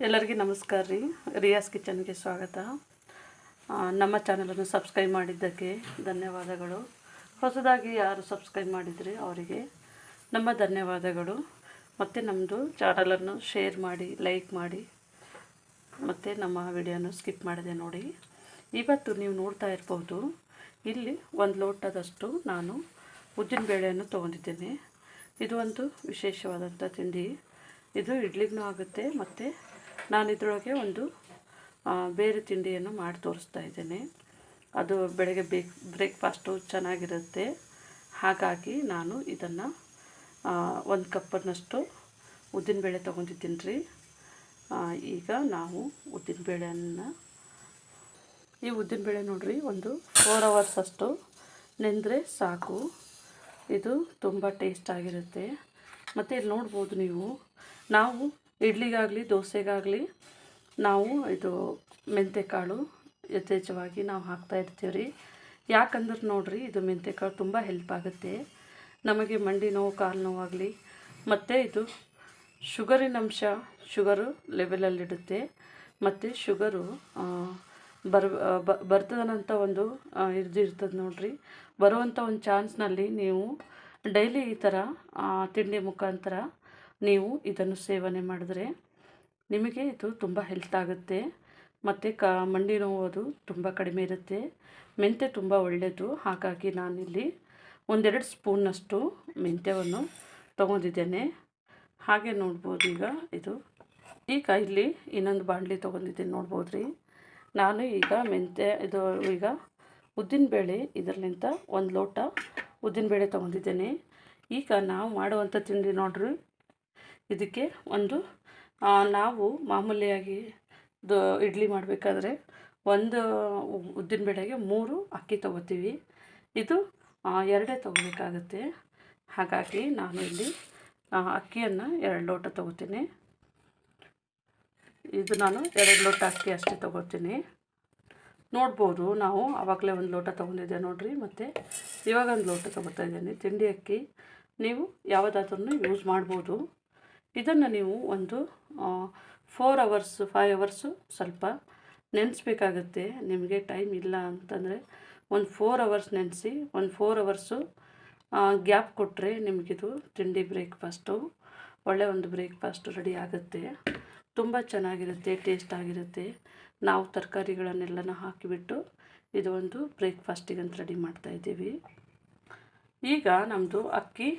ಎಲ್ಲರಿಗೂ ನಮಸ್ಕಾರ ರೀ. ರಿಯಾಸ್ ಕಿಚನ್ಗೆ ಸ್ವಾಗತ. ನಮ್ಮ ಚಾನಲನ್ನು ಸಬ್ಸ್ಕ್ರೈಬ್ ಮಾಡಿದ್ದಕ್ಕೆ ಧನ್ಯವಾದಗಳು. ಹೊಸದಾಗಿ ಯಾರು ಸಬ್ಸ್ಕ್ರೈಬ್ ಮಾಡಿದರೆ ಅವರಿಗೆ ನಮ್ಮ ಧನ್ಯವಾದಗಳು. ಮತ್ತು ನಮ್ಮದು ಚಾನಲನ್ನು ಶೇರ್ ಮಾಡಿ, ಲೈಕ್ ಮಾಡಿ. ಮತ್ತು ನಮ್ಮ ವಿಡಿಯೋನ ಸ್ಕಿಪ್ ಮಾಡಿದೆ ನೋಡಿ. ಇವತ್ತು ನೀವು ನೋಡ್ತಾ ಇರ್ಬೋದು, ಇಲ್ಲಿ ಒಂದು ಲೋಟದಷ್ಟು ನಾನು ಉದ್ದಿನಬೇಳೆಯನ್ನು ತೊಗೊಂಡಿದ್ದೇನೆ. ಇದು ಒಂದು ವಿಶೇಷವಾದಂಥ ತಿಂಡಿ. ಇದು ಇಡ್ಲಿಗೂ ಆಗುತ್ತೆ, ಮತ್ತು ನಾನು ಇದರೊಳಗೆ ಒಂದು ಬೇರೆ ತಿಂಡಿಯನ್ನು ಮಾಡಿ ತೋರಿಸ್ತಾ ಇದ್ದೇನೆ. ಅದು ಬೆಳಗ್ಗೆ ಬೇಕ್, ಬ್ರೇಕ್ಫಾಸ್ಟು ಚೆನ್ನಾಗಿರುತ್ತೆ. ಹಾಗಾಗಿ ನಾನು ಇದನ್ನು ಒಂದು ಕಪ್ಪನ್ನಷ್ಟು ಉದ್ದಿನಬೇಳೆ ತೊಗೊಂಡಿದ್ದೀನಿ ರೀ. ಈಗ ನಾವು ಉದ್ದಿನಬೇಳೆಯನ್ನು ಈ ಉದ್ದಿನಬೇಳೆ ನೋಡಿರಿ, ಒಂದು ಫೋರ್ ಅವರ್ಸ್ ಅಷ್ಟು ನೆಂದರೆ ಸಾಕು. ಇದು ತುಂಬ ಟೇಸ್ಟ್ ಆಗಿರುತ್ತೆ. ಮತ್ತು ಇಲ್ಲಿ ನೋಡ್ಬೋದು ನೀವು, ನಾವು ಇಡ್ಲಿಗಾಗಲಿ, ದೋಸೆಗಾಗಲಿ ನಾವು ಇದು ಮೆಂತ್ಯಕಾಳು ಯಥೇಚ್ಛವಾಗಿ ನಾವು ಹಾಕ್ತಾ ಇರ್ತೀವಿ ರೀ. ಯಾಕಂದ್ರೆ ನೋಡಿರಿ, ಇದು ಮೆಂತ್ಯಕಾಳು ತುಂಬ ಹೆಲ್ಪ್ ಆಗುತ್ತೆ. ನಮಗೆ ಮಂಡಿ ನೋವು, ಕಾಲು ನೋವಾಗಲಿ, ಮತ್ತು ಇದು ಶುಗರಿನ ಅಂಶ, ಶುಗರು ಲೆವೆಲಲ್ಲಿಡುತ್ತೆ ಮತ್ತು ಶುಗರು ಬರ್ ಬ- ಬರ್ತದಂಥ ಒಂದು ಇರ್ತದೆ ನೋಡ್ರಿ. ಬರುವಂಥ ಒಂದು ಚಾನ್ಸ್ನಲ್ಲಿ ನೀವು ಡೈಲಿ ಈ ಥರ ತಿಂಡಿ ಮುಖಾಂತರ ನೀವು ಇದನ್ನು ಸೇವನೆ ಮಾಡಿದ್ರೆ ನಿಮಗೆ ಇದು ತುಂಬ ಹೆಲ್ತ್ ಆಗುತ್ತೆ. ಮತ್ತು ಕ, ಮಂಡಿ ನೋವು ಅದು ತುಂಬ ಕಡಿಮೆ ಇರುತ್ತೆ. ಮೆಂತ್ಯ ತುಂಬ ಒಳ್ಳೆಯದು ಹಾಗಾಗಿ ನಾನಿಲ್ಲಿ ಒಂದೆರಡು ಸ್ಪೂನ್ನಷ್ಟು ಮೆಂತ್ಯವನ್ನು ತೊಗೊಂಡಿದ್ದೇನೆ. ಹಾಗೆ ನೋಡ್ಬೋದು ಈಗ ಇದು. ಈಗ ಇಲ್ಲಿ ಇನ್ನೊಂದು ಬಾಣಲಿ ತೊಗೊಂಡಿದ್ದೀನಿ ನೋಡ್ಬೋದು ರೀ ನಾನು ಈಗ ಮೆಂತ್ಯ, ಇದು ಈಗ ಉದ್ದಿನಬೇಳೆ ಇದರಲ್ಲಿಂದ ಒಂದು ಲೋಟ ಉದ್ದಿನಬೇಳೆ ತೊಗೊಂಡಿದ್ದೇನೆ. ಈಗ ನಾವು ಮಾಡುವಂಥ ತಿಂಡಿ ನೋಡ್ರಿ. ಇದಕ್ಕೆ ಒಂದು ನಾವು ಮಾಮೂಲಿಯಾಗಿ ಇಡ್ಲಿ ಮಾಡಬೇಕಾದ್ರೆ ಒಂದು ಉದ್ದಿನ ಬೇಳೆಗೆ ಮೂರು ಅಕ್ಕಿ ತೊಗೋತೀವಿ. ಇದು ಎರಡೇ ತೊಗೋಬೇಕಾಗುತ್ತೆ. ಹಾಗಾಗಿ ನಾನು ಇಲ್ಲಿ ಅಕ್ಕಿಯನ್ನು ಎರಡು ಲೋಟ ತೊಗೋತೀನಿ. ಇದು ನಾನು ಎರಡು ಲೋಟ ಅಕ್ಕಿ ಅಷ್ಟೇ ತೊಗೋತೀನಿ. ನೋಡ್ಬೋದು, ನಾವು ಆವಾಗಲೇ ಒಂದು ಲೋಟ ತೊಗೊಂಡಿದ್ದೆ ನೋಡಿರಿ, ಮತ್ತು ಇವಾಗ ಒಂದು ಲೋಟ ತೊಗೋತಾ ಇದ್ದೀನಿ. ತಿಂಡಿ ಅಕ್ಕಿ, ನೀವು ಯಾವುದಾದ್ರೂ ಯೂಸ್ ಮಾಡ್ಬೋದು. ಇದನ್ನು ನೀವು ಒಂದು ಫೋರ್ ಅವರ್ಸು ಫೈವ್ ಅವರ್ಸು ಸ್ವಲ್ಪ ನೆನೆಸ್ಬೇಕಾಗುತ್ತೆ. ನಿಮಗೆ ಟೈಮ್ ಇಲ್ಲ ಅಂತಂದರೆ ಒಂದು ಫೋರ್ ಅವರ್ಸ್ ನೆನೆಸಿ, ಒಂದು ಫೋರ್ ಅವರ್ಸು ಗ್ಯಾಪ್ ಕೊಟ್ಟರೆ ನಿಮಗಿದು ತಿಂಡಿ ಬ್ರೇಕ್ಫಾಸ್ಟು ಒಳ್ಳೆಯ ಒಂದು ಬ್ರೇಕ್ಫಾಸ್ಟು ರೆಡಿ ಆಗುತ್ತೆ. ತುಂಬ ಚೆನ್ನಾಗಿರುತ್ತೆ ಟೇಸ್ಟ್ ಆಗಿರುತ್ತೆ. ನಾವು ತರಕಾರಿಗಳನ್ನೆಲ್ಲನ ಹಾಕಿಬಿಟ್ಟು ಇದು ಒಂದು ಅಂತ ರೆಡಿ ಮಾಡ್ತಾಯಿದ್ದೀವಿ ಈಗ ನಮ್ಮದು ಅಕ್ಕಿ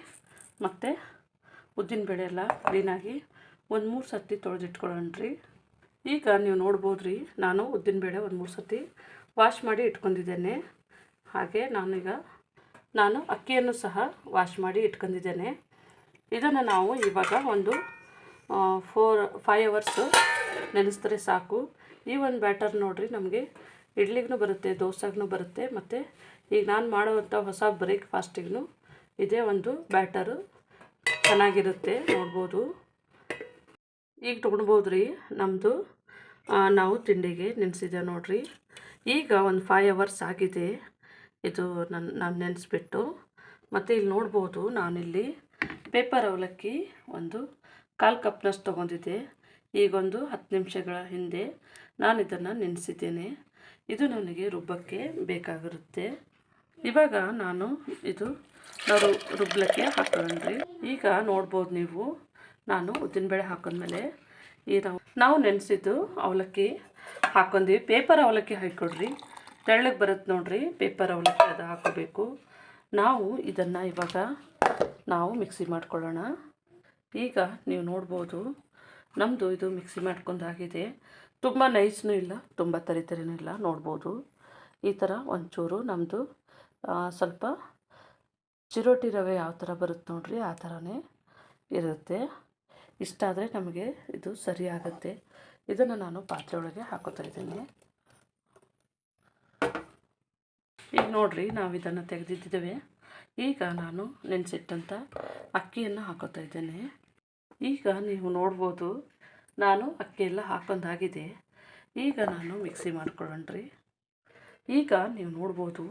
ಮತ್ತು ಉದ್ದಿನಬೇಳೆ ಎಲ್ಲ ಕ್ಲೀನಾಗಿ ಒಂದು ಮೂರು ಸರ್ತಿ ತೊಳೆದಿಟ್ಕೊಳ್ಳೋಣ್ರಿ. ಈಗ ನೀವು ನೋಡ್ಬೋದು ರೀ ನಾನು ಉದ್ದಿನಬೇಳೆ ಒಂದು ಮೂರು ಸರ್ತಿ ವಾಶ್ ಮಾಡಿ ಇಟ್ಕೊಂಡಿದ್ದೇನೆ. ಹಾಗೆ ನಾನೀಗ ನಾನು ಅಕ್ಕಿಯನ್ನು ಸಹ ವಾಶ್ ಮಾಡಿ ಇಟ್ಕೊಂಡಿದ್ದೇನೆ. ಇದನ್ನು ನಾವು ಇವಾಗ ಒಂದು ಫೋರ್ ಫೈವ್ ಅವರ್ಸು ನೆನೆಸಿದ್ರೆ ಸಾಕು. ಈ ಒಂದು ಬ್ಯಾಟರ್ ನೋಡಿರಿ ನಮಗೆ ಇಡ್ಲಿಗೂ ಬರುತ್ತೆ ದೋಸೆಗೂ ಬರುತ್ತೆ, ಮತ್ತು ಈಗ ನಾನು ಮಾಡುವಂಥ ಹೊಸ ಬ್ರೇಕ್ಫಾಸ್ಟಿಗೂ ಇದೇ ಒಂದು ಬ್ಯಾಟರು ಚೆನ್ನಾಗಿರುತ್ತೆ, ನೋಡ್ಬೋದು. ಈಗ ತೊಗೊಳ್ಬೋದು ರೀ ನಮ್ಮದು ನಾವು ತಿಂಡಿಗೆ ನೆನೆಸಿದ್ದೆ ನೋಡ್ರಿ. ಈಗ ಒಂದು ಫೈವ್ ಅವರ್ಸ್ ಆಗಿದೆ. ಇದು ನನ್ನ ನಾನು ನೆನೆಸ್ಬಿಟ್ಟು. ಮತ್ತು ಇಲ್ಲಿ ನೋಡ್ಬೋದು ನಾನಿಲ್ಲಿ ಪೇಪರ್ ಅವಲಕ್ಕಿ ಒಂದು ಕಾಲು ಕಪ್ನಷ್ಟು ತೊಗೊಂಡಿದ್ದೆ. ಈಗೊಂದು ಹತ್ತು ನಿಮಿಷಗಳ ಹಿಂದೆ ನಾನು ಇದನ್ನು ನೆನೆಸಿದ್ದೇನೆ. ಇದು ನನಗೆ ರುಬ್ಬಕ್ಕೆ ಬೇಕಾಗಿರುತ್ತೆ. ಇವಾಗ ನಾನು ಇದು ನಾವು ರುಬ್ಲಕ್ಕೆ ರೀ ಈಗ ನೋಡ್ಬೋದು ನೀವು, ನಾನು ಉದ್ದಿನಬೇಳೆ ಹಾಕಿದ್ಮೇಲೆ ಈ ನಾವು ನಾವು ನೆನೆಸಿದ್ದು ಅವಲಕ್ಕಿ ಹಾಕೊಂಡ್ವಿ ಪೇಪರ್ ಅವಲಕ್ಕಿ ಹಾಕ್ಕೊಡ್ರಿ. ತೆಳ್ಳಗೆ ಬರುತ್ತೆ ನೋಡ್ರಿ, ಪೇಪರ್ ಅವಲಕ್ಕಿ ಅದು ಹಾಕೋಬೇಕು ನಾವು ಇದನ್ನು ಇವಾಗ ನಾವು ಮಿಕ್ಸಿ ಮಾಡ್ಕೊಳ್ಳೋಣ. ಈಗ ನೀವು ನೋಡ್ಬೋದು ನಮ್ಮದು ಇದು ಮಿಕ್ಸಿ ಮಾಡ್ಕೊಂಡಾಗಿದೆ ತುಂಬ ನೈಸ್ನೂ ಇಲ್ಲ, ತುಂಬ ತರಿತರಿನೂ ಇಲ್ಲ, ನೋಡ್ಬೋದು. ಈ ಥರ ಒಂಚೂರು ನಮ್ಮದು ಸ್ವಲ್ಪ ಚಿರೋಟಿ ರವೆ ಯಾವ ಥರ ಬರುತ್ತೆ ನೋಡ್ರಿ, ಆ ಥರನೇ ಇರುತ್ತೆ. ಇಷ್ಟ ಆದರೆ ನಮಗೆ ಇದು ಸರಿ ಆಗುತ್ತೆ. ಇದನ್ನು ನಾನು ಪಾತ್ರೆ ಒಳಗೆ ಹಾಕೋತಾ ಇದ್ದೀನಿ. ಈಗ ನೋಡ್ರಿ, ನಾವು ಇದನ್ನು ತೆಗೆದಿದ್ದೇವೆ ಈಗ ನಾನು ನೆನೆಸಿಟ್ಟಂಥ ಅಕ್ಕಿಯನ್ನು ಹಾಕೋತಾ ಇದ್ದೇನೆ. ಈಗ ನೀವು ನೋಡ್ಬೋದು, ನಾನು ಅಕ್ಕಿ ಎಲ್ಲ ಹಾಕೊಂಡಾಗಿದೆ. ಈಗ ನಾನು ಮಿಕ್ಸಿ ಮಾಡ್ಕೊಳ್ಳೋಣ್ರಿ ಈಗ ನೀವು ನೋಡ್ಬೋದು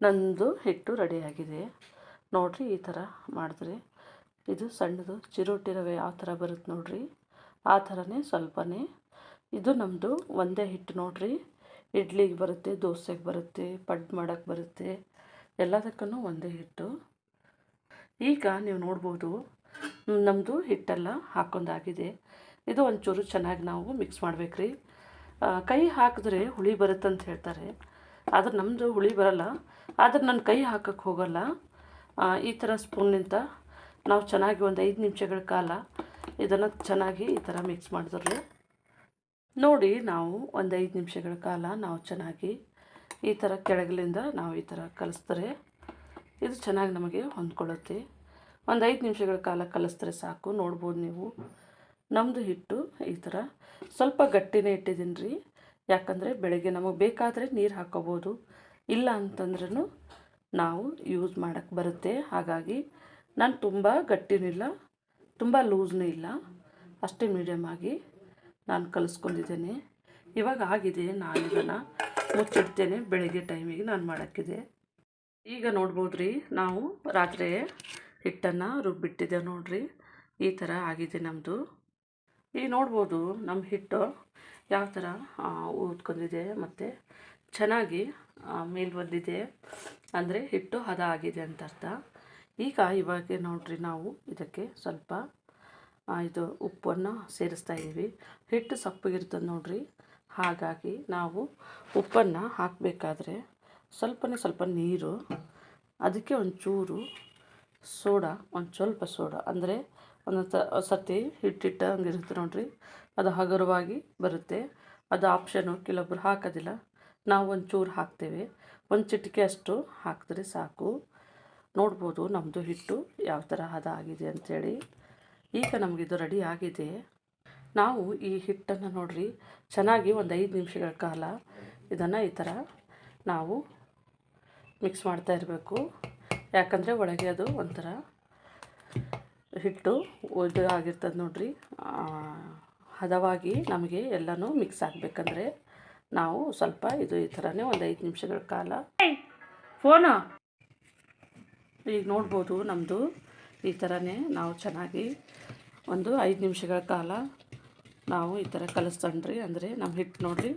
ನಂದು ಹಿಟ್ಟು ರೆಡಿಯಾಗಿದೆ. ನೋಡಿರಿ ಈ ಥರ ಮಾಡಿದ್ರೆ. ಇದು ಸಣ್ಣದು ಚಿರೋಟಿ ರವೆ ಯಾವ ಥರ ಬರುತ್ತೆ ನೋಡಿರಿ. ಆ ಥರನೇ ಸ್ವಲ್ಪನೇ. ಇದು ನಮ್ಮದು ಒಂದೇ ಹಿಟ್ಟು ನೋಡಿರಿ. ಇಡ್ಲಿಗೆ ಬರುತ್ತೆ, ದೋಸೆಗೆ ಬರುತ್ತೆ, ಪಡ್ಡು ಮಾಡೋಕ್ಕೆ ಬರುತ್ತೆ. ಎಲ್ಲದಕ್ಕೂ ಒಂದೇ ಹಿಟ್ಟು. ಈಗ ನೀವು ನೋಡ್ಬೋದು ನಮ್ಮದು ಹಿಟ್ಟೆಲ್ಲ ಹಾಕೊಂಡಾಗಿದೆ. ಇದು ಒಂಚೂರು ಚೆನ್ನಾಗಿ ನಾವು ಮಿಕ್ಸ್ ಮಾಡಬೇಕ್ರಿ. ಕೈ ಹಾಕಿದ್ರೆ ಹುಳಿ ಬರುತ್ತೆ ಅಂತ ಹೇಳ್ತಾರೆ. ಆದ್ರೆ ನಮ್ಮದು ಹುಳಿ ಬರಲ್ಲ. ಆದ್ರೆ ನನ್ನ ಕೈ ಹಾಕಕ್ಕೆ ಹೋಗಲ್ಲ. ಈ ಥರ ಸ್ಪೂನ್ನಿಂದ ನಾವು ಚೆನ್ನಾಗಿ ಒಂದು ಐದು ನಿಮಿಷಗಳ ಕಾಲ ಇದನ್ನು ಚೆನ್ನಾಗಿ ಈ ಥರ ಮಿಕ್ಸ್ ಮಾಡಿದ್ರೆ ನೋಡಿ ನಾವು ಒಂದು ಐದು ನಿಮಿಷಗಳ ಕಾಲ ನಾವು ಚೆನ್ನಾಗಿ ಈ ಥರ ಕೆಳಗಲಿಂದ ನಾವು ಈ ಥರ ಕಲಿಸಿದ್ರೆ ಇದು ಚೆನ್ನಾಗಿ ನಮಗೆ ಹೊಂದ್ಕೊಳ್ಳುತ್ತೆ. ಒಂದು ಐದು ನಿಮಿಷಗಳ ಕಾಲ ಕಲಿಸಿದ್ರೆ ಸಾಕು. ನೋಡ್ಬೋದು ನೀವು. ನಮ್ಮದು ಹಿಟ್ಟು ಈ ಥರ ಸ್ವಲ್ಪ ಗಟ್ಟಿನೇ ಇಟ್ಟಿದ್ದೀನಿ ರೀ. ಯಾಕಂದರೆ ಬೆಳಗ್ಗೆ ನಮಗೆ ಬೇಕಾದರೆ ನೀರು ಹಾಕೋಬೋದು. ಇಲ್ಲ ಅಂತಂದ್ರೂ ನಾವು ಯೂಸ್ ಮಾಡೋಕ್ಕೆ ಬರುತ್ತೆ. ಹಾಗಾಗಿ ನಾನು ತುಂಬ ಗಟ್ಟಿನೂ ಇಲ್ಲ, ತುಂಬ ಲೂಸ್ನೂ ಇಲ್ಲ. ಅಷ್ಟೇ ಮೀಡಿಯಮ್ ಆಗಿ ನಾನು ಕಲಿಸ್ಕೊಂಡಿದ್ದೇನೆ. ಇವಾಗ ಆಗಿದೆ ನಾನು ಇದನ್ನು ಮುಚ್ಚಿಡ್ತೇನೆ. ಬೆಳಗ್ಗೆ ಟೈಮಿಗೆ ನಾನು ಮಾಡೋಕ್ಕಿದೆ. ಈಗ ನೋಡ್ಬೋದ್ರಿ, ನಾವು ರಾತ್ರಿ ಹಿಟ್ಟನ್ನು ರುಬ್ಬಿಟ್ಟಿದ್ದೇವೆ ನೋಡಿರಿ. ಈ ಥರ ಆಗಿದೆ ನಮ್ಮದು ಈಗ ನೋಡ್ಬೋದು ನಮ್ಮ ಹಿಟ್ಟು ಯಾವ ಥರ ಊದ್ಕೊಂಡಿದೆ ಮತ್ತು ಚೆನ್ನಾಗಿ ಮೇಲ್ ಬಂದಿದೆ ಅಂದರೆ ಹಿಟ್ಟು ಹದ ಆಗಿದೆ ಅಂತ ಅರ್ಥ. ಈಗ ಇವಾಗ ನೋಡ್ರಿ ನಾವು ಇದಕ್ಕೆ ಸ್ವಲ್ಪ ಇದು ಉಪ್ಪನ್ನು ಸೇರಿಸ್ತಾ ಇದ್ದೀವಿ. ಹಿಟ್ಟು ಸಪ್ಪಗಿರ್ತದೆ ನೋಡ್ರಿ. ಹಾಗಾಗಿ ನಾವು ಉಪ್ಪನ್ನು ಹಾಕಬೇಕಾದ್ರೆ ಸ್ವಲ್ಪನೇ ಸ್ವಲ್ಪ ನೀರು, ಅದಕ್ಕೆ ಒಂಚೂರು ಸೋಡಾ, ಒಂದು ಸ್ವಲ್ಪ ಸೋಡಾ, ಅಂದರೆ ಒಂದೊಂದು ಸರ್ತಿ ಹಿಟ್ಟಿಟ್ಟು ಹಂಗಿರುತ್ತೆ ನೋಡಿರಿ. ಅದು ಹಗುರವಾಗಿ ಬರುತ್ತೆ. ಅದು ಆಪ್ಷನು ಕೆಲವೊಬ್ರು ಹಾಕೋದಿಲ್ಲ. ನಾವು ಒಂಚೂರು ಹಾಕ್ತೇವೆ. ಒಂದು ಚಿಟಿಕೆ ಅಷ್ಟು ಹಾಕಿದ್ರೆ ಸಾಕು. ನೋಡ್ಬೋದು ನಮ್ಮದು ಹಿಟ್ಟು ಯಾವ ಥರ ಹದ ಆಗಿದೆ ಅಂಥೇಳಿ ಈಗ ನಮಗಿದು ರೆಡಿ ಆಗಿದೆ. ನಾವು ಈ ಹಿಟ್ಟನ್ನು ನೋಡ್ರಿ. ಚೆನ್ನಾಗಿ ಒಂದು ಐದು ನಿಮಿಷಗಳ ಕಾಲ ಇದನ್ನು ಈ ಥರ ನಾವು ಮಿಕ್ಸ್ ಮಾಡ್ತಾ ಇರಬೇಕು. ಯಾಕಂದರೆ ಒಳಗೆ ಅದು ಒಂಥರ ಹಿಟ್ಟು ಇದು ಆಗಿರ್ತದೆ ನೋಡ್ರಿ. ಹದವಾಗಿ ನಮಗೆ ಎಲ್ಲನೂ ಮಿಕ್ಸ್ ಆಗಬೇಕಂದ್ರೆ ನಾವು ಸ್ವಲ್ಪ ಇದು ಈ ಥರನೇ ಒಂದು ಐದು ನಿಮಿಷಗಳ ಕಾಲ ಫೋನು ಈಗ ನೋಡ್ಬೋದು ನಮ್ಮದು ಈ ಥರನೇ ನಾವು ಚೆನ್ನಾಗಿ ಒಂದು ಐದು ನಿಮಿಷಗಳ ಕಾಲ ನಾವು ಈ ಥರ ಕಲಿಸ್ತಣ್ರಿ ಅಂದರೆ ನಮ್ಮ ಹಿಟ್ಟು ನೋಡ್ರಿ.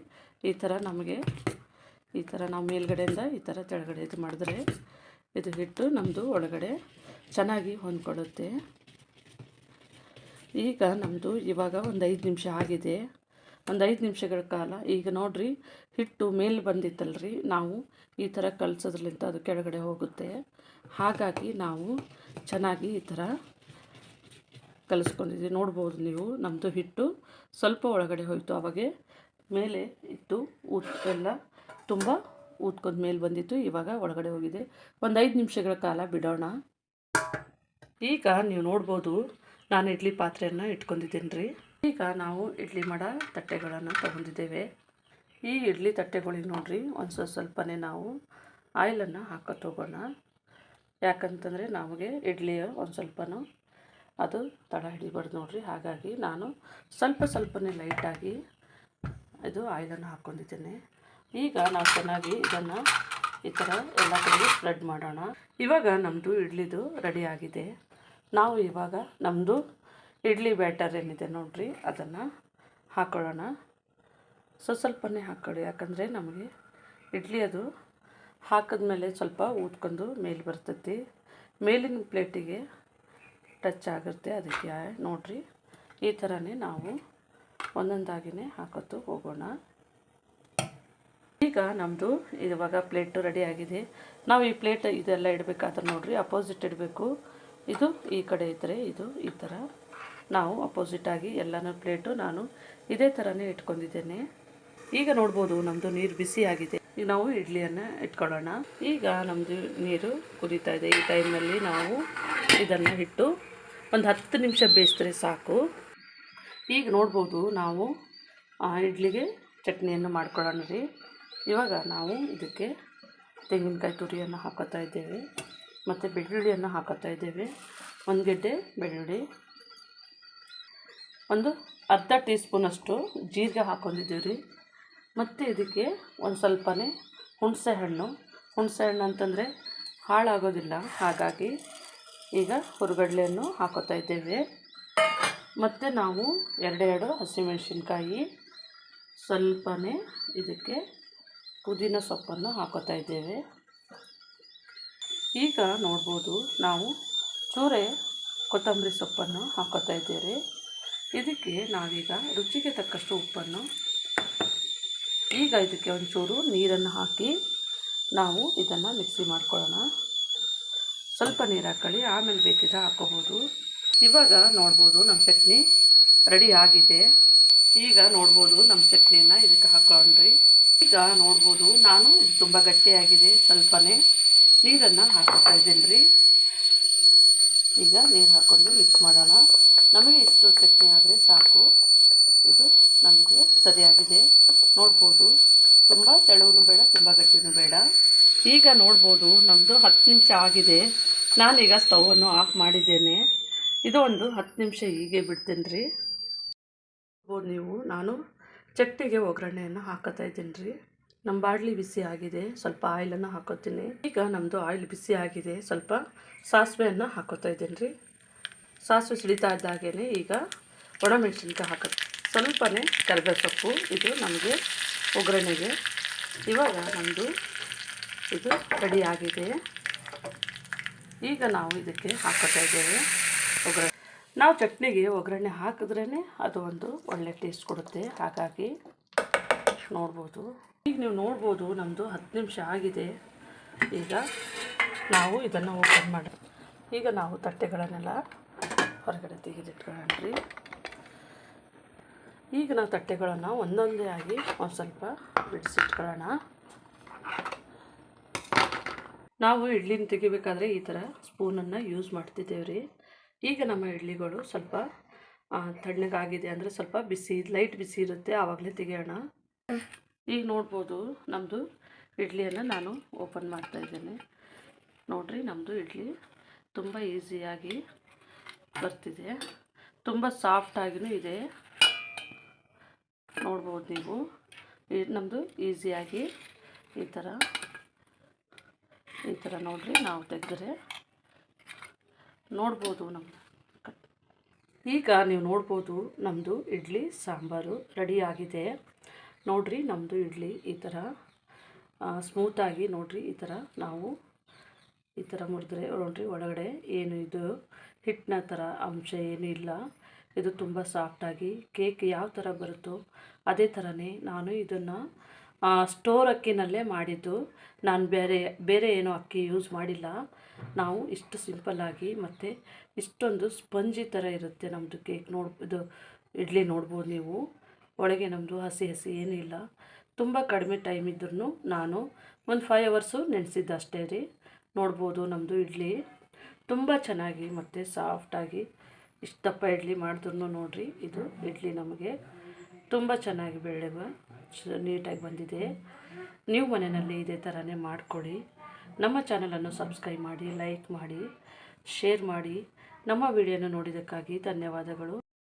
ಈ ಥರ ನಮಗೆ, ಈ ಥರ ನಾವು ಮೇಲ್ಗಡೆಯಿಂದ ಈ ಥರ ತೆಳಗಡೆ ಇದು ಮಾಡಿದ್ರೆ ಇದು ಹಿಟ್ಟು ನಮ್ಮದು ಒಳಗಡೆ ಚೆನ್ನಾಗಿ ಹೊಂದ್ಕೊಳ್ಳುತ್ತೆ. ಈಗ ನಮ್ಮದು ಇವಾಗ ಒಂದು ಐದು ನಿಮಿಷ ಆಗಿದೆ. ಒಂದು ಐದು ನಿಮಿಷಗಳ ಕಾಲ. ಈಗ ನೋಡಿರಿ, ಹಿಟ್ಟು ಮೇಲೆ ಬಂದಿತ್ತಲ್ರಿ. ನಾವು ಈ ಥರ ಕಲಸೋದ್ರಲ್ಲಿಂದ ಅದು ಕೆಳಗಡೆ ಹೋಗುತ್ತೆ. ಹಾಗಾಗಿ ನಾವು ಚೆನ್ನಾಗಿ ಈ ಥರ ಕಲಿಸ್ಕೊಂಡಿದ್ದೀವಿ ನೋಡ್ಬೋದು ನೀವು ನಮ್ಮದು ಹಿಟ್ಟು ಸ್ವಲ್ಪ ಒಳಗಡೆ ಹೋಯಿತು. ಅವಾಗೆ ಮೇಲೆ ಇತ್ತು ಊತ್ ಎಲ್ಲ ತುಂಬ ಊದ್ಕೊಂಡು ಮೇಲೆ ಬಂದಿತ್ತು. ಇವಾಗ ಒಳಗಡೆ ಹೋಗಿದೆ. ಒಂದು ಐದು ನಿಮಿಷಗಳ ಕಾಲ ಬಿಡೋಣ. ಈಗ ನೀವು ನೋಡ್ಬೋದು ನಾನು ಇಡ್ಲಿ ಪಾತ್ರೆಯನ್ನು ಇಟ್ಕೊಂಡಿದ್ದೀನಿ ರೀ ಈಗ ನಾವು ಇಡ್ಲಿ ಮಾಡೋ ತಟ್ಟೆಗಳನ್ನು ತಗೊಂಡಿದ್ದೇವೆ. ಈ ಇಡ್ಲಿ ತಟ್ಟೆಗಳಿಗೆ ನೋಡಿರಿ, ಒಂದು ಸ್ವಲ್ಪ ಸ್ವಲ್ಪನೇ ನಾವು ಆಯಿಲನ್ನು ಹಾಕೋತ ಹೋಗೋಣ. ಯಾಕಂತಂದರೆ ನಮಗೆ ಇಡ್ಲಿಯ ಒಂದು ಸ್ವಲ್ಪನೂ ಅದು ತಳ ಹಿಡಿಬಾರ್ದು ನೋಡಿರಿ. ಹಾಗಾಗಿ ನಾನು ಸ್ವಲ್ಪ ಸ್ವಲ್ಪನೇ ಲೈಟಾಗಿ ಇದು ಆಯಿಲನ್ನು ಹಾಕ್ಕೊಂಡಿದ್ದೇನೆ ಈಗ ನಾವು ಚೆನ್ನಾಗಿ ಇದನ್ನು ಈ ಥರ ಎಲ್ಲ ಕಡೆ ಸ್ಪ್ರೆಡ್ ಮಾಡೋಣ. ಇವಾಗ ನಮ್ಮದು ಇಡ್ಲಿದು ರೆಡಿ ಆಗಿದೆ. ನಾವು ಇವಾಗ ನಮ್ಮದು ಇಡ್ಲಿ ಬ್ಯಾಟರ್ ಏನಿದೆ ನೋಡ್ರಿ, ಅದನ್ನು ಹಾಕೊಳ್ಳೋಣ. ಸೊ, ಸ್ವಲ್ಪನೇ ಹಾಕ್ಕೊಳ್ಳಿ ಯಾಕಂದರೆ ನಮಗೆ ಇಡ್ಲಿ ಅದು ಹಾಕಿದ್ಮೇಲೆ ಸ್ವಲ್ಪ ಊದ್ಕೊಂಡು ಮೇಲೆ ಬರ್ತೈತಿ. ಮೇಲಿನ ಪ್ಲೇಟಿಗೆ ಟಚ್ ಆಗುತ್ತೆ, ಅದಕ್ಕೆ ನೋಡ್ರಿ, ಈ ಥರನೇ ನಾವು ಒಂದೊಂದಾಗಿನೇ ಹಾಕೋದು ಹೋಗೋಣ. ಈಗ ನಮ್ಮದು ಇವಾಗ ಪ್ಲೇಟು ರೆಡಿ ಆಗಿದೆ. ನಾವು ಈ ಪ್ಲೇಟ್ ಇದೆಲ್ಲ ಇಡಬೇಕಾದ್ರೆ ನೋಡಿರಿ, ಅಪೋಸಿಟ್ ಇಡಬೇಕು. ಇದು ಈ ಕಡೆ ಇದ್ದರೆ ಇದು ಈ ಥರ ನಾವು ಅಪೋಸಿಟಾಗಿ ಎಲ್ಲನೂ ಪ್ಲೇಟು ನಾನು ಇದೇ ಥರನೇ ಇಟ್ಕೊಂಡಿದ್ದೇನೆ. ಈಗ ನೋಡ್ಬೋದು ನಮ್ಮದು ನೀರು ಬಿಸಿ ಆಗಿದೆ. ಈಗ ನಾವು ಇಡ್ಲಿಯನ್ನು ಇಟ್ಕೊಳ್ಳೋಣ. ಈಗ ನಮ್ಮದು ನೀರು ಕುದೀತಾ ಇದೆ. ಈ ಟೈಮಲ್ಲಿ ನಾವು ಇದನ್ನು ಇಟ್ಟು ಒಂದು ಹತ್ತು ನಿಮಿಷ ಬೇಯಿಸಿದ್ರೆ ಸಾಕು. ಈಗ ನೋಡ್ಬೋದು ನಾವು ಇಡ್ಲಿಗೆ ಚಟ್ನಿಯನ್ನು ಮಾಡ್ಕೊಳ್ಳೋಣ ರೀ. ಇವಾಗ ನಾವು ಇದಕ್ಕೆ ತೆಂಗಿನಕಾಯಿ ತುರಿಯನ್ನು ಹಾಕೋತಾ ಇದ್ದೇವೆ. ಮತ್ತು ಬೆಳ್ಳುಳ್ಳಿಯನ್ನು ಹಾಕೋತಾ ಇದ್ದೇವೆ. ಒಂದು ಗೆಡ್ಡೆ ಬೆಳ್ಳುಳ್ಳಿ, ಒಂದು ಅರ್ಧ ಟೀ ಸ್ಪೂನಷ್ಟು ಜೀರಿಗೆ ಹಾಕ್ಕೊಂಡಿದ್ದೀವಿ ರೀ ಮತ್ತು ಇದಕ್ಕೆ ಒಂದು ಸ್ವಲ್ಪನೇ ಹುಣಸೆ ಹಣ್ಣು. ಹುಣಸೆ ಹಣ್ಣು ಅಂತಂದರೆ ಹಾಳಾಗೋದಿಲ್ಲ, ಹಾಗಾಗಿ ಈಗ ಹುರುಗಡ್ಲೆಯನ್ನು ಹಾಕೋತಾ ಇದ್ದೇವೆ. ಮತ್ತು ನಾವು ಎರಡೆರಡು ಹಸಿಮೆಣಸಿನ್ಕಾಯಿ, ಸ್ವಲ್ಪನೇ ಇದಕ್ಕೆ ಪುದೀನ ಸೊಪ್ಪನ್ನು ಹಾಕೋತಾ ಇದ್ದೇವೆ. ಈಗ ನೋಡ್ಬೋದು ನಾವು ಚೂರೆ ಕೊತ್ತಂಬರಿ ಸೊಪ್ಪನ್ನು ಹಾಕೋತಾ ಇದ್ದೇವೆ. ಇದಕ್ಕೆ ನಾವೀಗ ರುಚಿಗೆ ತಕ್ಕಷ್ಟು ಉಪ್ಪನ್ನು, ಈಗ ಇದಕ್ಕೆ ಒಂಚೂರು ನೀರನ್ನು ಹಾಕಿ ನಾವು ಇದನ್ನು ಮಿಕ್ಸಿ ಮಾಡ್ಕೊಳ್ಳೋಣ. ಸ್ವಲ್ಪ ನೀರು ಹಾಕೊಳ್ಳಿ, ಆಮೇಲೆ ಬೇಕಿದ್ರೆ ಹಾಕೋಬೋದು ಇವಾಗ ನೋಡ್ಬೋದು ನಮ್ಮ ಚಟ್ನಿ ರೆಡಿ ಆಗಿದೆ. ಈಗ ನೋಡ್ಬೋದು ನಮ್ಮ ಚಟ್ನಿಯನ್ನು ಇದಕ್ಕೆ ಹಾಕ್ಕೊಂಡ್ರಿ ಈಗ ನೋಡ್ಬೋದು ನಾನು, ಇದು ತುಂಬ ಗಟ್ಟಿಯಾಗಿದೆ, ಸ್ವಲ್ಪನೇ. ನೀರನ್ನು ಹಾಕೋತಾ ಇದ್ದೀನಿ ರೀ. ಈಗ ನೀರು ಹಾಕ್ಕೊಂಡು ಮಿಕ್ಸ್ ಮಾಡೋಣ. ನಮಗೆ ಇಷ್ಟು ಚಟ್ನಿ ಆದರೆ ಸಾಕು. ಇದು ನಮಗೆ ಸರಿಯಾಗಿದೆ. ನೋಡ್ಬೋದು. ತುಂಬ ತೆಳುವೂ ಬೇಡ, ತುಂಬ ಗಟ್ಟಿನೂ ಬೇಡ. ಈಗ ನೋಡ್ಬೋದು ನಮ್ಮದು ಹತ್ತು ನಿಮಿಷ ಆಗಿದೆ. ನಾನೀಗ ಸ್ಟವನ್ನು ಆಫ್ ಮಾಡಿದ್ದೇನೆ. ಇದು ಒಂದು ಹತ್ತು ನಿಮಿಷ ಹೀಗೆ ಬಿಡ್ತೀನಿ ರೀ. ನೀವು. ನಾನು ಚಟ್ನಿಗೆ ಒಗ್ಗರಣೆಯನ್ನು ಹಾಕೋತಾ ಇದ್ದೀನಿ ರೀ. ನಮ್ಮ ಬಾಡ್ಲಿ ಬಿಸಿ ಆಗಿದೆ. ಸ್ವಲ್ಪ ಆಯಿಲನ್ನು ಹಾಕೋತೀನಿ. ಈಗ ನಮ್ಮದು ಆಯಿಲ್ ಬಿಸಿ ಆಗಿದೆ. ಸ್ವಲ್ಪ ಸಾಸಿವೆಯನ್ನು ಹಾಕೋತಾ ಇದ್ದೀನಿ ರೀ ಸಾಸಿವೆ ಸಿಡಿತಾ ಇದ್ದಾಗೇ ಈಗ ಒಣಮೆಣಸಿನ್ಕಾಯಿ ಹಾಕೋದು, ಸ್ವಲ್ಪನೇ ಕರಿಬೇವು ಸೊಪ್ಪು ಇದು ನಮಗೆ ಒಗ್ಗರಣೆಗೆ. ಇವಾಗ ನಮ್ಮದು ಇದು ರೆಡಿ ಆಗಿದೆ. ಈಗ ನಾವು ಇದಕ್ಕೆ ಹಾಕೋತಾ ಇದ್ದೇವೆ ಒಗ್ಗರಣೆ. ನಾವು ಚಟ್ನಿಗೆ ಒಗ್ಗರಣೆ ಹಾಕಿದ್ರೇ ಅದು ಒಂದು ಒಳ್ಳೆ ಟೇಸ್ಟ್ ಕೊಡುತ್ತೆ. ಹಾಗಾಗಿ ನೋಡ್ಬೋದು. ಈಗ ನೀವು ನೋಡ್ಬೋದು ನಮ್ಮದು ಹತ್ತು ನಿಮಿಷ ಆಗಿದೆ. ಈಗ ನಾವು ಇದನ್ನು ಓಪನ್ ಮಾಡಿ ಈಗ ನಾವು ತಟ್ಟೆಗಳನ್ನೆಲ್ಲ ಹೊರಗಡೆ ತೆಗೆದಿಟ್ಕೊಳ್ಳೋಣ ಈಗ ನಾವು ತಟ್ಟೆಗಳನ್ನು ಒಂದೊಂದೇ ಆಗಿ ಒಂದು ಸ್ವಲ್ಪ ಬಿಡಿಸಿಟ್ಕೊಳ್ಳೋಣ. ನಾವು ಇಡ್ಲಿನ ತೆಗಿಬೇಕಾದ್ರೆ ಈ ಥರ ಸ್ಪೂನನ್ನು ಯೂಸ್ ಮಾಡ್ತಿದ್ದೇವೆ ರೀ. ಈಗ ನಮ್ಮ ಇಡ್ಲಿಗಳು ಸ್ವಲ್ಪ ತಣ್ಣಗಾಗಿದೆ ಅಂದರೆ ಸ್ವಲ್ಪ ಬಿಸಿ ಲೈಟ್ ಬಿಸಿ ಇರುತ್ತೆ, ಆವಾಗಲೇ ತೆಗೆಯೋಣ. ಈಗ ನೋಡ್ಬೋದು ನಮ್ಮದು ಇಡ್ಲಿಯನ್ನು ನಾನು ಓಪನ್ ಮಾಡ್ತಾ ಇದ್ದೇನೆ. ನೋಡಿರಿ ನಮ್ಮದು ಇಡ್ಲಿ ತುಂಬ ಈಸಿಯಾಗಿ ಬರ್ತಿದೆ. ತುಂಬ ಸಾಫ್ಟಾಗಿಯೂ ಇದೆ. ನೋಡ್ಬೋದು ನೀವು. ನಮ್ಮದು ಈಸಿಯಾಗಿ ಈ ಥರ ಈ ಥರ ನೋಡಿರಿ, ನಾವು ತೆಗೆದ್ರೆ ನೋಡ್ಬೋದು ನಮ್ಮದು ಈಗ ನೀವು ನೋಡ್ಬೋದು ನಮ್ಮದು ಇಡ್ಲಿ ಸಾಂಬಾರು ರೆಡಿ ಆಗಿದೆ. ನೋಡಿರಿ ನಮ್ಮದು ಇಡ್ಲಿ ಈ ಥರ ಸ್ಮೂತಾಗಿ ನೋಡ್ರಿ ಈ ಥರ ನಾವು ಈ ಥರ ಮುರಿದ್ರೆ, ನೋಡ್ರಿ ಒಳಗಡೆ ಏನು ಇದು ಹಿಟ್ಟಿನ ಥರ ಅಂಶ ಏನೂ ಇಲ್ಲ. ಇದು ತುಂಬ ಸಾಫ್ಟಾಗಿ ಕೇಕ್ ಯಾವ ಥರ ಬರುತ್ತೋ ಅದೇ ಥರನೇ ನಾನು ಇದನ್ನು ಸ್ಟೋರ್ ಅಕ್ಕಿನಲ್ಲೇ ಮಾಡಿದ್ದು. ನಾನು ಬೇರೆ ಬೇರೆ ಏನೋ ಅಕ್ಕಿ ಯೂಸ್ ಮಾಡಿಲ್ಲ. ನಾವು ಇಷ್ಟು ಸಿಂಪಲ್ಲಾಗಿ ಮತ್ತು ಇಷ್ಟೊಂದು ಸ್ಪಂಜಿ ಥರ ಇರುತ್ತೆ ನಮ್ಮದು ಕೇಕ್ ನೋಡ್, ಇದು ಇಡ್ಲಿ ನೋಡ್ಬೋದು ನೀವು. ಒಳಗೆ ನಮ್ಮದು ಹಸಿ ಹಸಿ ಏನೂ ಇಲ್ಲ. ತುಂಬ ಕಡಿಮೆ ಟೈಮ್ ಇದ್ರೂ ನಾನು ಒಂದು ಫೈವ್ ಅವರ್ಸು ನೆನೆಸಿದ್ದು ಅಷ್ಟೇ ರೀ. ನೋಡ್ಬೋದು ನಮ್ಮದು ಇಡ್ಲಿ. ತುಂಬ ಚೆನ್ನಾಗಿ ಮತ್ತು ಸಾಫ್ಟಾಗಿ ಇಷ್ಟು ದಪ್ಪ ಇಡ್ಲಿ ಮಾಡಿದ್ರು ನೋಡಿರಿ ಇದು ಇಡ್ಲಿ ನಮಗೆ. ತುಂಬ ಚೆನ್ನಾಗಿ ಬೆಳೆವ ಚ ನೀಟಾಗಿ ಬಂದಿದೆ. ನೀವು ಮನೆಯಲ್ಲಿ ಇದೇ ಥರನೇ ಮಾಡಿಕೊಳ್ಳಿ ನಮ್ಮ ಚಾನಲನ್ನು ಸಬ್ಸ್ಕ್ರೈಬ್ ಮಾಡಿ ಲೈಕ್ ಮಾಡಿ ಶೇರ್ ಮಾಡಿ. ನಮ್ಮ ವಿಡಿಯೋನ ನೋಡಿದ್ದಕ್ಕಾಗಿ ಧನ್ಯವಾದಗಳು.